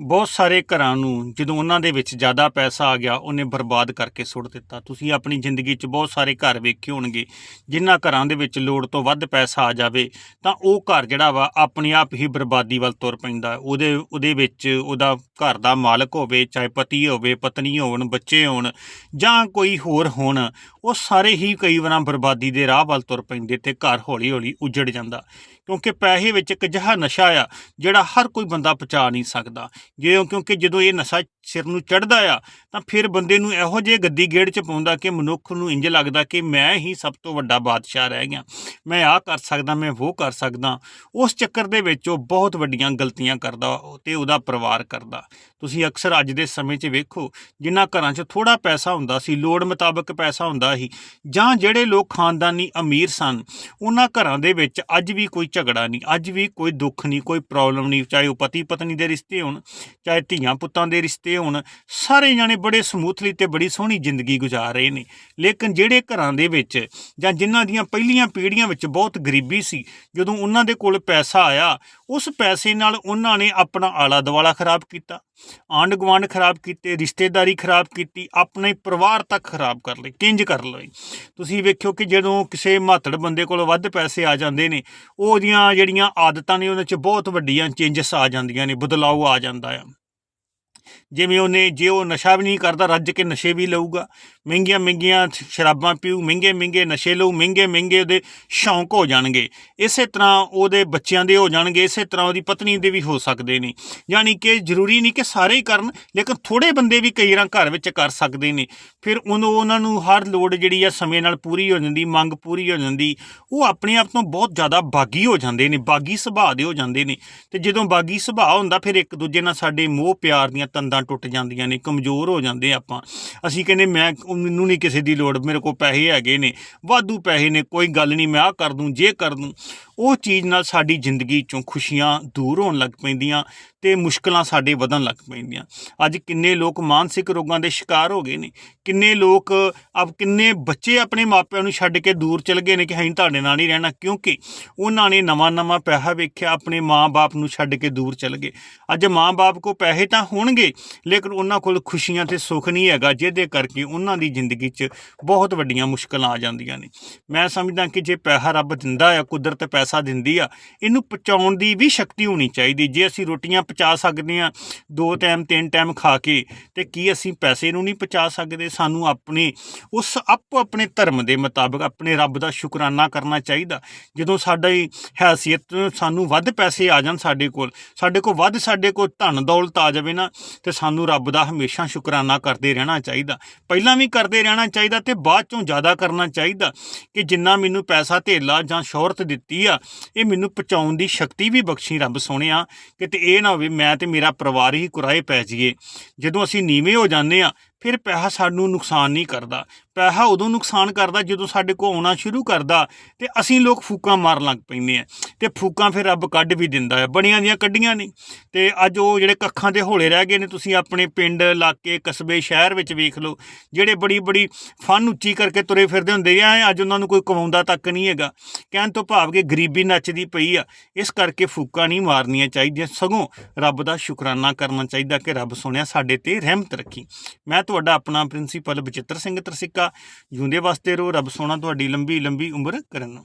ਬਹੁਤ ਸਾਰੇ ਘਰਾਂ ਨੂੰ ਜਦੋਂ ਉਹਨਾਂ ਦੇ ਵਿੱਚ ਜ਼ਿਆਦਾ ਪੈਸਾ ਆ ਗਿਆ, ਉਹਨੇ ਬਰਬਾਦ ਕਰਕੇ ਸੁੱਟ ਦਿੱਤਾ। ਤੁਸੀਂ ਆਪਣੀ ਜ਼ਿੰਦਗੀ 'ਚ ਬਹੁਤ ਸਾਰੇ ਘਰ ਵੇਖੇ ਹੋਣਗੇ, ਜਿਨ੍ਹਾਂ ਘਰਾਂ ਦੇ ਵਿੱਚ ਲੋੜ ਤੋਂ ਵੱਧ ਪੈਸਾ ਆ ਜਾਵੇ, ਤਾਂ ਉਹ ਘਰ ਜਿਹੜਾ ਵਾ ਆਪਣੇ ਆਪ ਹੀ ਬਰਬਾਦੀ ਵੱਲ ਤੁਰ ਪੈਂਦਾ ਉਹਦੇ ਉਹਦੇ ਵਿੱਚ ਉਹਦਾ ਘਰ ਦਾ ਮਾਲਕ ਹੋਵੇ, ਚਾਹੇ ਪਤੀ ਹੋਵੇ, ਪਤਨੀ ਹੋਣ, ਬੱਚੇ ਹੋਣ, ਜਾਂ ਕੋਈ ਹੋਰ ਹੋਣ, ਉਹ ਸਾਰੇ ਹੀ ਕਈ ਵਾਰਾਂ ਬਰਬਾਦੀ ਦੇ ਰਾਹ ਵੱਲ ਤੁਰ ਪੈਂਦੇ ਤੇ ਘਰ ਹੌਲੀ ਹੌਲੀ ਉਜੜ ਜਾਂਦਾ। ਕਿਉਂਕਿ ਪੈਸੇ ਵਿੱਚ ਇੱਕ ਅਜਿਹਾ ਨਸ਼ਾ ਆ, ਜਿਹੜਾ ਹਰ ਕੋਈ ਬੰਦਾ ਪਚਾ ਨਹੀਂ ਸਕਦਾ। ਜਿਉਂ ਕਿਉਂਕਿ ਜਦੋਂ ਇਹ ਨਸ਼ਾ ਸਿਰ ਨੂੰ ਚੜਦਾ ਆ, ਤਾਂ ਫਿਰ ਬੰਦੇ ਨੂੰ ਇਹੋ ਜਿਹੇ ਗੱਦੀ ਗੇੜ ਚ ਪਾਉਂਦਾ ਕਿ ਮਨੁੱਖ ਨੂੰ ਇੰਜ ਲੱਗਦਾ ਕਿ ਮੈਂ ਹੀ ਸਭ ਤੋਂ ਵੱਡਾ ਬਾਦਸ਼ਾਹ ਰਹਿ ਗਿਆ। ਮੈਂ ਆਹ ਕਰ ਸਕਦਾ, ਮੈਂ ਉਹ ਕਰ ਸਕਦਾ। ਉਸ ਚੱਕਰ ਦੇ ਵਿੱਚ ਉਹ ਬਹੁਤ ਵੱਡੀਆਂ ਗਲਤੀਆਂ ਕਰਦਾ ਤੇ ਉਹਦਾ ਪਰਿਵਾਰ ਕਰਦਾ। ਤੁਸੀਂ ਅਕਸਰ ਅੱਜ ਦੇ ਸਮੇਂ 'ਚ ਵੇਖੋ, ਜਿਨ੍ਹਾਂ ਘਰਾਂ 'ਚ ਥੋੜਾ ਪੈਸਾ ਹੁੰਦਾ ਸੀ, ਲੋੜ ਮੁਤਾਬਕ ਪੈਸਾ ਹੁੰਦਾ ਸੀ, ਜਾਂ ਜਿਹੜੇ ਲੋਕ ਖਾਨਦਾਨੀ ਅਮੀਰ ਸਨ, ਉਹਨਾਂ ਘਰਾਂ ਦੇ ਵਿੱਚ ਅੱਜ ਵੀ ਕੋਈ ਝਗੜਾ ਨਹੀਂ, ਅੱਜ ਵੀ ਕੋਈ ਦੁੱਖ ਨਹੀਂ, ਕੋਈ ਪ੍ਰੋਬਲਮ ਨਹੀਂ, ਚਾਹੇ ਉਹ ਪਤੀ ਪਤਨੀ ਦੇ ਰਿਸ਼ਤੇ ਹੋਣ। ਚਾਹੇ ਧੀਆਂ ਪੁੱਤਾਂ ਦੇ ਰਿਸ਼ਤੇ ਹੋਣ, ਸਾਰੇ ਜਾਣੇ ਬੜੇ ਸਮੂਥਲੀ ਤੇ ਬੜੀ ਸੋਹਣੀ ਜ਼ਿੰਦਗੀ ਗੁਜ਼ਾਰ ਰਹੇ ਨੇ। ਲੇਕਿਨ ਜਿਹੜੇ ਘਰਾਂ ਦੇ ਵਿੱਚ ਜਾਂ ਜਿਨ੍ਹਾਂ ਦੀਆਂ ਪਹਿਲੀਆਂ ਪੀੜ੍ਹੀਆਂ ਵਿੱਚ ਬਹੁਤ ਗਰੀਬੀ ਸੀ, ਜਦੋਂ ਉਹਨਾਂ ਦੇ ਕੋਲ ਪੈਸਾ ਆਇਆ, ਉਸ ਪੈਸੇ ਨਾਲ ਉਹਨਾਂ ਨੇ ਆਪਣਾ ਆਲਾ ਦੁਆਲਾ ਖਰਾਬ ਕੀਤਾ ਆਂਢ ਗੁਆਂਢ ਖਰਾਬ ਕੀਤੇ, ਰਿਸ਼ਤੇਦਾਰੀ ਖਰਾਬ ਕੀਤੀ, ਆਪਣੇ ਪਰਿਵਾਰ ਤੱਕ ਖਰਾਬ ਕਰ ਲਈ ਕਿੰਜ ਕਰ ਲਈ ਤੁਸੀਂ ਵੇਖਿਓ ਕਿ ਜਦੋਂ ਕਿਸੇ ਮਾਤੜ ਬੰਦੇ ਕੋਲ ਵੱਧ ਪੈਸੇ ਆ ਜਾਂਦੇ ਨੇ, ਉਹਦੀਆਂ ਜਿਹੜੀਆਂ ਆਦਤਾਂ ਨੇ, ਉਹਨਾਂ 'ਚ ਬਹੁਤ ਵੱਡੀਆਂ ਚੇਂਜਸ ਆ ਜਾਂਦੀਆਂ ਨੇ ਬਦਲਾਅ ਆ ਜਾਂਦਾ ਆ ਜਿਵੇਂ ਉਹਨੇ, ਜੇ ਉਹ ਨਸ਼ਾ ਵੀ ਨਹੀਂ ਕਰਦਾ, ਰੱਜ ਕੇ ਨਸ਼ੇ ਵੀ ਲਊਗਾ। ਮਹਿੰਗੀਆਂ ਮਹਿੰਗੀਆਂ ਸ਼ਰਾਬਾਂ ਪੀਊ, ਮਹਿੰਗੇ ਮਹਿੰਗੇ ਨਸ਼ੇ ਲਊ, ਮਹਿੰਗੇ ਮਹਿੰਗੇ ਉਹਦੇ ਸ਼ੌਂਕ ਹੋ ਜਾਣਗੇ। ਇਸੇ ਤਰ੍ਹਾਂ ਉਹਦੇ ਬੱਚਿਆਂ ਦੇ ਹੋ ਜਾਣਗੇ, ਇਸੇ ਤਰ੍ਹਾਂ ਉਹਦੀ ਪਤਨੀ ਦੇ ਵੀ ਹੋ ਸਕਦੇ ਨੇ। ਯਾਨੀ ਕਿ ਜ਼ਰੂਰੀ ਨਹੀਂ ਕਿ ਸਾਰੇ ਹੀ ਕਰਨ, ਲੇਕਿਨ ਥੋੜੇ ਬੰਦੇ ਵੀ ਕਈ ਵਾਰ ਘਰ ਵਿੱਚ ਕਰ ਸਕਦੇ ਨੇ। ਫਿਰ ਉਹਨੂੰ ਉਹਨਾਂ ਨੂੰ ਹਰ ਲੋੜ ਜਿਹੜੀ ਆ, ਸਮੇਂ ਨਾਲ ਪੂਰੀ ਹੋ ਜਾਂਦੀ, ਮੰਗ ਪੂਰੀ ਹੋ ਜਾਂਦੀ, ਉਹ ਆਪਣੇ ਆਪ ਤੋਂ ਬਹੁਤ ਜ਼ਿਆਦਾ ਬਾਗੀ ਹੋ ਜਾਂਦੇ ਨੇ, ਬਾਗੀ ਸੁਭਾਅ ਦੇ ਹੋ ਜਾਂਦੇ ਨੇ। ਤੇ ਜਦੋਂ ਬਾਗੀ ਸੁਭਾਅ ਹੁੰਦਾ, ਫਿਰ ਇੱਕ ਦੂਜੇ ਨਾਲ ਸਾਡੇ ਮੋਹ ਪਿਆਰ ਦੀਆਂ ਤੰਦਾਂ ਟੁੱਟ ਜਾਂਦੀਆਂ ਨੇ, ਕਮਜ਼ੋਰ ਹੋ ਜਾਂਦੇ ਆਪਾਂ। ਅਸੀਂ ਕਹਿੰਦੇ, ਮੈਂ ਮੈਨੂੰ ਨਹੀਂ ਕਿਸੇ ਦੀ ਲੋੜ, ਮੇਰੇ ਕੋਲ ਪੈਸੇ ਹੈਗੇ ਨੇ, ਵਾਧੂ ਪੈਸੇ ਨੇ, ਕੋਈ ਗੱਲ ਨਹੀਂ, ਮੈਂ ਆਹ ਕਰ ਦੂੰ, ਜੇ ਕਰ ਦੂੰ। ਉਹ ਚੀਜ਼ ਨਾਲ ਸਾਡੀ ਜ਼ਿੰਦਗੀ ਚੋਂ ਖੁਸ਼ੀਆਂ ਦੂਰ ਹੋਣ ਲੱਗ ਪੈਂਦੀਆਂ ਤੇ ਮੁਸ਼ਕਲਾਂ ਸਾਡੇ ਵਧਣ ਲੱਗ ਪੈਂਦੀਆਂ। ਅੱਜ ਕਿੰਨੇ ਲੋਕ ਮਾਨਸਿਕ ਰੋਗਾਂ ਦੇ ਸ਼ਿਕਾਰ ਹੋ ਗਏ ਨੇ। ਕਿੰਨੇ ਲੋਕ ਅਬ ਕਿੰਨੇ ਬੱਚੇ ਆਪਣੇ ਮਾਪਿਆਂ ਨੂੰ ਛੱਡ ਕੇ ਦੂਰ ਚਲ ਗਏ ਨੇ ਕਿ ਅਸੀਂ ਤੁਹਾਡੇ ਨਾਲ ਨਹੀਂ ਰਹਿਣਾ, ਕਿਉਂਕਿ ਉਹਨਾਂ ਨੇ ਨਵਾਂ ਨਵਾਂ ਪੈਸਾ ਵੇਖਿਆ, ਆਪਣੇ ਮਾਂ-ਬਾਪ ਨੂੰ ਛੱਡ ਕੇ ਦੂਰ ਚਲ ਗਏ। ਅੱਜ ਮਾਂ-ਬਾਪ ਕੋ ਪੈਸੇ ਤਾਂ ਹੋਣਗੇ, ਲੇਕਿਨ ਉਹਨਾਂ ਕੋਲ ਖੁਸ਼ੀਆਂ ਤੇ ਸੁੱਖ ਨਹੀਂ ਹੈਗਾ, ਜਿਹਦੇ ਕਰਕੇ ਉਹਨਾਂ ਦੀ ਜ਼ਿੰਦਗੀ 'ਚ ਬਹੁਤ ਵੱਡੀਆਂ ਮੁਸ਼ਕਲਾਂ ਆ ਜਾਂਦੀਆਂ ਨੇ। ਮੈਂ ਸਮਝਦਾ ਕਿ ਜੇ ਪੈਸਾ ਰੱਬ ਦਿੰਦਾ ਆ, ਕੁਦਰਤ ਪੈਸਾ ਪੈਸਾ ਦਿੰਦੀ ਆ, ਇਹਨੂੰ ਪਹੁੰਚਾਉਣ ਦੀ ਵੀ ਸ਼ਕਤੀ ਹੋਣੀ ਚਾਹੀਦੀ। ਜੇ ਅਸੀਂ ਰੋਟੀਆਂ ਪਚਾ ਸਕਦੇ ਆ, ਦੋ ਟਾਈਮ ਤਿੰਨ ਟਾਈਮ ਖਾ ਕੇ, ਤੇ ਕੀ ਅਸੀਂ ਪੈਸੇ ਨੂੰ ਨਹੀਂ ਪਹੁੰਚਾ ਸਕਦੇ? ਸਾਨੂੰ ਆਪਣੇ, ਉਸ ਆਪੋ ਆਪਣੇ ਧਰਮ ਦੇ ਮੁਤਾਬਕ ਆਪਣੇ ਰੱਬ ਦਾ ਸ਼ੁਕਰਾਨਾ ਕਰਨਾ ਚਾਹੀਦਾ। ਜਦੋਂ ਸਾਡੀ ਹੈਸੀਅਤ ਸਾਨੂੰ ਵੱਧ ਪੈਸੇ ਆ ਜਾਣ ਸਾਡੇ ਕੋਲ ਸਾਡੇ ਕੋਲ ਵੱਧ, ਸਾਡੇ ਕੋਲ ਧਨ ਦੌਲਤ ਆ ਜਾਵੇ ਨਾ, ਤੇ ਸਾਨੂੰ ਰੱਬ ਦਾ ਹਮੇਸ਼ਾ ਸ਼ੁਕਰਾਨਾ ਕਰਦੇ ਰਹਿਣਾ ਚਾਹੀਦਾ। ਪਹਿਲਾਂ ਵੀ ਕਰਦੇ ਰਹਿਣਾ ਚਾਹੀਦਾ ਤੇ ਬਾਅਦ ਚੋਂ ਜ਼ਿਆਦਾ ਕਰਨਾ ਚਾਹੀਦਾ ਕਿ ਜਿੰਨਾ ਮੈਨੂੰ ਪੈਸਾ ਧੇਲਾ ਜਾਂ ਸ਼ੋਹਰਤ ਦਿੱਤੀ ਆ ਇਹ ਮੈਨੂੰ ਪਹੁੰਚਾਉਣ ਦੀ ਸ਼ਕਤੀ ਵੀ ਬਖਸ਼ੀ ਰੱਬ ਸੋਹਣਿਆ ਕਿਤੇ ਇਹ ਨਾ ਹੋਵੇ ਮੈਂ ਤੇ ਮੇਰਾ ਪਰਿਵਾਰ ਹੀ ਕੁਰਾਏ ਪੈ ਜਾਈਏ। ਜਦੋਂ ਅਸੀਂ ਨੀਵੇਂ ਹੋ ਜਾਂਦੇ ਆ ਫਿਰ ਪੈਸਾ ਸਾਨੂੰ ਨੁਕਸਾਨ ਨਹੀਂ ਕਰਦਾ। ਪੈਸਾ ਉਦੋਂ ਨੁਕਸਾਨ ਕਰਦਾ ਜਦੋਂ ਸਾਡੇ ਕੋਲ ਆਉਣਾ ਸ਼ੁਰੂ ਕਰਦਾ ਤੇ ਅਸੀਂ ਲੋਕ ਫੂਕਾਂ ਮਾਰਨ ਲੱਗ ਪੈਂਦੇ ਆ ਤੇ ਫੂਕਾਂ ਫਿਰ ਰੱਬ ਕੱਢ ਵੀ ਦਿੰਦਾ ਹੈ। ਬਣੀਆਂ ਦੀਆਂ ਕੱਢੀਆਂ ਨਹੀਂ। ਤੇ ਅੱਜ ਉਹ ਜਿਹੜੇ ਕੱਖਾਂ ਦੇ ਹੌਲੇ ਰਹਿ ਗਏ ਨੇ, ਤੁਸੀਂ ਆਪਣੇ ਪਿੰਡ, ਇਲਾਕੇ, ਕਸਬੇ, ਸ਼ਹਿਰ ਵਿੱਚ ਵੇਖ ਲਓ, ਜਿਹੜੇ ਬੜੀ ਬੜੀ ਫਨ ਉੱਚੀ ਕਰਕੇ ਤੁਰੇ ਫਿਰਦੇ ਹੁੰਦੇ ਆ ਅੱਜ ਉਹਨਾਂ ਨੂੰ ਕੋਈ ਕਮਾਉਂਦਾ ਤੱਕ ਨਹੀਂ ਹੈਗਾ। ਕਹਿਣ ਤੋਂ ਭਾਵ ਕਿ ਗਰੀਬੀ ਨੱਚਦੀ ਪਈ ਆ। ਇਸ ਕਰਕੇ ਫੂਕਾਂ ਨਹੀਂ ਮਾਰਨੀਆਂ ਚਾਹੀਦੀਆਂ। ਸਗੋਂ ਰੱਬ ਦਾ ਸ਼ੁਕਰਾਨਾ ਕਰਨਾ ਚਾਹੀਦਾ ਕਿ ਰੱਬ ਸੁਣਿਆ ਸਾਡੇ ਤੇ ਰਹਿਮਤ ਰੱਖੀ। ਮੈਂ ਤੁਹਾਡਾ ਆਪਣਾ ਪ੍ਰਿੰਸੀਪਲ ਬਚਿੱਤਰ ਸਿੰਘ ਤਰਸਿੱਕਾ। ਜਿਉਂਦੇ ਵਾਸਤੇ ਰਹੋ। ਰੱਬ ਸੋਹਣਾ ਤੁਹਾਡੀ ਲੰਬੀ ਲੰਬੀ ਉਮਰ ਕਰਨ।